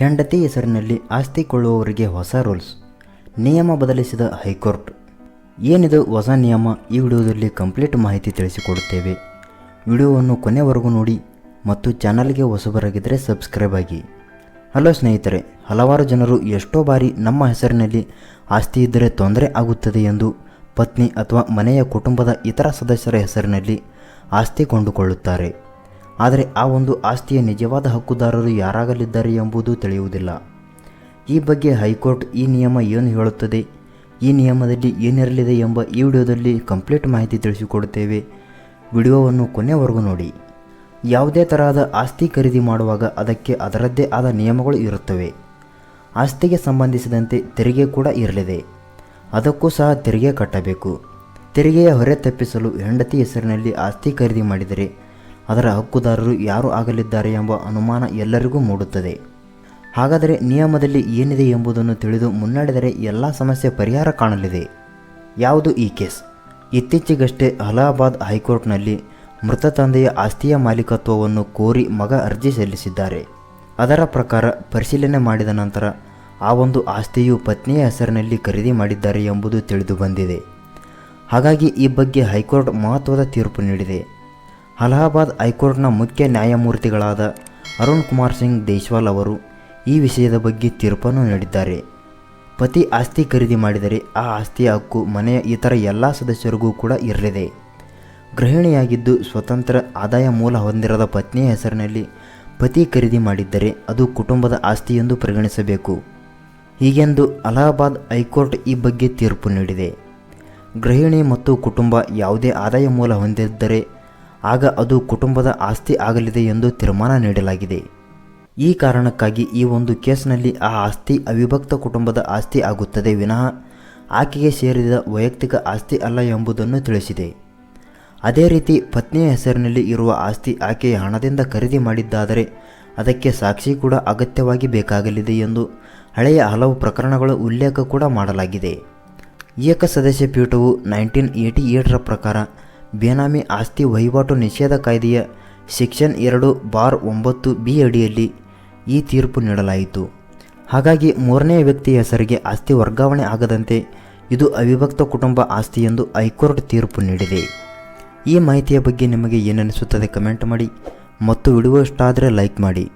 ಹೆಂಡತಿ ಹೆಸರಿನಲ್ಲಿ ಆಸ್ತಿ ಕೊಳ್ಳುವವರಿಗೆ ಹೊಸ ರೂಲ್ಸ್. ನಿಯಮ ಬದಲಿಸಿದ ಹೈಕೋರ್ಟ್. ಏನಿದು ಹೊಸ ನಿಯಮ? ಈ ವಿಡಿಯೋದಲ್ಲಿ ಕಂಪ್ಲೀಟ್ ಮಾಹಿತಿ ತಿಳಿಸಿಕೊಡುತ್ತೇವೆ. ವಿಡಿಯೋವನ್ನು ಕೊನೆವರೆಗೂ ನೋಡಿ ಮತ್ತು ಚಾನಲ್ಗೆ ಹೊಸಬರಾಗಿದ್ದರೆ ಸಬ್ಸ್ಕ್ರೈಬ್ ಆಗಿ. ಹಲೋ ಸ್ನೇಹಿತರೆ, ಹಲವಾರು ಜನರು ಎಷ್ಟೋ ಬಾರಿ ನಮ್ಮ ಹೆಸರಿನಲ್ಲಿ ಆಸ್ತಿ ಇದ್ದರೆ ತೊಂದರೆ ಆಗುತ್ತದೆ ಎಂದು ಪತ್ನಿ ಅಥವಾ ಮನೆಯ ಕುಟುಂಬದ ಇತರ ಸದಸ್ಯರ ಹೆಸರಿನಲ್ಲಿ ಆಸ್ತಿ ಕೊಂಡುಕೊಳ್ಳುತ್ತಾರೆ. ಆದರೆ ಆ ಒಂದು ಆಸ್ತಿಯ ನಿಜವಾದ ಹಕ್ಕುದಾರರು ಯಾರಾಗಲಿದ್ದಾರೆ ಎಂಬುದು ತಿಳಿಯುವುದಿಲ್ಲ. ಈ ಬಗ್ಗೆ ಹೈಕೋರ್ಟ್ ಈ ನಿಯಮ ಏನು ಹೇಳುತ್ತದೆ, ಈ ನಿಯಮದಲ್ಲಿ ಏನಿರಲಿದೆ ಎಂಬ ಈ ವಿಡಿಯೋದಲ್ಲಿ ಕಂಪ್ಲೀಟ್ ಮಾಹಿತಿ ತಿಳಿಸಿಕೊಡುತ್ತೇವೆ. ವಿಡಿಯೋವನ್ನು ಕೊನೆವರೆಗೂ ನೋಡಿ. ಯಾವುದೇ ತರಹದ ಆಸ್ತಿ ಖರೀದಿ ಮಾಡುವಾಗ ಅದಕ್ಕೆ ಅದರದ್ದೇ ಆದ ನಿಯಮಗಳು ಇರುತ್ತವೆ. ಆಸ್ತಿಗೆ ಸಂಬಂಧಿಸಿದಂತೆ ತೆರಿಗೆ ಕೂಡ ಇರಲಿದೆ. ಅದಕ್ಕೂ ಸಹ ತೆರಿಗೆ ಕಟ್ಟಬೇಕು. ತೆರಿಗೆಯ ಹೊರೆ ತಪ್ಪಿಸಲು ಹೆಂಡತಿ ಹೆಸರಿನಲ್ಲಿ ಆಸ್ತಿ ಖರೀದಿ ಮಾಡಿದರೆ ಅದರ ಹಕ್ಕುದಾರರು ಯಾರು ಆಗಲಿದ್ದಾರೆ ಎಂಬ ಅನುಮಾನ ಎಲ್ಲರಿಗೂ ಮೂಡುತ್ತದೆ. ಹಾಗಾದರೆ ನಿಯಮದಲ್ಲಿ ಏನಿದೆ ಎಂಬುದನ್ನು ತಿಳಿದು ಮುನ್ನಡೆದರೆ ಎಲ್ಲ ಸಮಸ್ಯೆ ಪರಿಹಾರ ಕಾಣಲಿದೆ. ಯಾವುದು ಈ ಕೇಸ್? ಇತ್ತೀಚೆಗಷ್ಟೇ ಅಲಹಾಬಾದ್ ಹೈಕೋರ್ಟ್ನಲ್ಲಿ ಮೃತ ತಂದೆಯ ಆಸ್ತಿಯ ಮಾಲೀಕತ್ವವನ್ನು ಕೋರಿ ಮಗ ಅರ್ಜಿ ಸಲ್ಲಿಸಿದ್ದಾರೆ. ಅದರ ಪ್ರಕಾರ ಪರಿಶೀಲನೆ ಮಾಡಿದ ನಂತರ ಆ ಒಂದು ಆಸ್ತಿಯು ಪತ್ನಿಯ ಹೆಸರಿನಲ್ಲಿ ಖರೀದಿ ಮಾಡಿದ್ದಾರೆ ಎಂಬುದು ತಿಳಿದು ಬಂದಿದೆ. ಹಾಗಾಗಿ ಈ ಬಗ್ಗೆ ಹೈಕೋರ್ಟ್ ಮಹತ್ವದ ತೀರ್ಪು ನೀಡಿದೆ. ಅಲಹಾಬಾದ್ ಹೈಕೋರ್ಟ್ನ ಮುಖ್ಯ ನ್ಯಾಯಮೂರ್ತಿಗಳಾದ ಅರುಣ್ ಕುಮಾರ್ ಸಿಂಗ್ ದೇಶ್ವಾಲ್ ಅವರು ಈ ವಿಷಯದ ಬಗ್ಗೆ ತೀರ್ಪನ್ನು ನೀಡಿದ್ದಾರೆ. ಪತಿ ಆಸ್ತಿ ಖರೀದಿ ಮಾಡಿದರೆ ಆ ಆಸ್ತಿಯ ಹಕ್ಕು ಮನೆಯ ಇತರ ಎಲ್ಲ ಸದಸ್ಯರಿಗೂ ಕೂಡ ಇರಲಿದೆ. ಗೃಹಿಣಿಯಾಗಿದ್ದು ಸ್ವತಂತ್ರ ಆದಾಯ ಮೂಲ ಹೊಂದಿರದ ಪತ್ನಿಯ ಹೆಸರಿನಲ್ಲಿ ಪತಿ ಖರೀದಿ ಮಾಡಿದ್ದರೆ ಅದು ಕುಟುಂಬದ ಆಸ್ತಿ ಎಂದು ಪರಿಗಣಿಸಬೇಕು. ಹೀಗೆಂದು ಅಲಹಾಬಾದ್ ಹೈಕೋರ್ಟ್ ಈ ಬಗ್ಗೆ ತೀರ್ಪು ನೀಡಿದೆ. ಗೃಹಿಣಿ ಮತ್ತು ಕುಟುಂಬ ಯಾವುದೇ ಆದಾಯ ಮೂಲ ಹೊಂದಿದ್ದರೆ ಆಗ ಅದು ಕುಟುಂಬದ ಆಸ್ತಿ ಆಗಲಿದೆ ಎಂದು ತೀರ್ಮಾನ ನೀಡಲಾಗಿದೆ. ಈ ಕಾರಣಕ್ಕಾಗಿ ಈ ಒಂದು ಕೇಸ್ನಲ್ಲಿ ಆ ಆಸ್ತಿ ಅವಿಭಕ್ತ ಕುಟುಂಬದ ಆಸ್ತಿ ಆಗುತ್ತದೆ ವಿನಃ ಆಕೆಗೆ ಸೇರಿದ ವೈಯಕ್ತಿಕ ಆಸ್ತಿ ಅಲ್ಲ ಎಂಬುದನ್ನು ತಿಳಿಸಿದೆ. ಅದೇ ರೀತಿ ಪತ್ನಿಯ ಹೆಸರಿನಲ್ಲಿ ಇರುವ ಆಸ್ತಿ ಆಕೆಯ ಹಣದಿಂದ ಖರೀದಿ ಮಾಡಿದ್ದಾದರೆ ಅದಕ್ಕೆ ಸಾಕ್ಷಿ ಕೂಡ ಅಗತ್ಯವಾಗಿ ಬೇಕಾಗಲಿದೆ ಎಂದು ಹಳೆಯ ಹಲವು ಪ್ರಕರಣಗಳ ಉಲ್ಲೇಖ ಕೂಡ ಮಾಡಲಾಗಿದೆ. ಏಕ ಸದಸ್ಯ ಪೀಠವು ನೈನ್ಟೀನ್ ಏಯ್ಟಿ ಏಟ್ರ ಪ್ರಕಾರ ಬೇನಾಮಿ ಆಸ್ತಿ ವಹಿವಾಟು ನಿಷೇಧ ಕಾಯ್ದೆಯ ಸೆಕ್ಷನ್ ಎರಡು ಬಾರ್ ಒಂಬತ್ತು ಬಿ ಅಡಿಯಲ್ಲಿ ಈ ತೀರ್ಪು ನೀಡಲಾಯಿತು. ಹಾಗಾಗಿ ಮೂರನೇ ವ್ಯಕ್ತಿಯ ಹೆಸರಿಗೆ ಆಸ್ತಿ ವರ್ಗಾವಣೆ ಆಗದಂತೆ ಇದು ಅವಿಭಕ್ತ ಕುಟುಂಬ ಆಸ್ತಿ ಎಂದು ಹೈಕೋರ್ಟ್ ತೀರ್ಪು ನೀಡಿದೆ. ಈ ಮಾಹಿತಿಯ ಬಗ್ಗೆ ನಿಮಗೆ ಏನನಿಸುತ್ತದೆ ಕಮೆಂಟ್ ಮಾಡಿ ಮತ್ತು ವಿಡಿಯೋ ಇಷ್ಟ ಆದರೆ ಲೈಕ್ ಮಾಡಿ.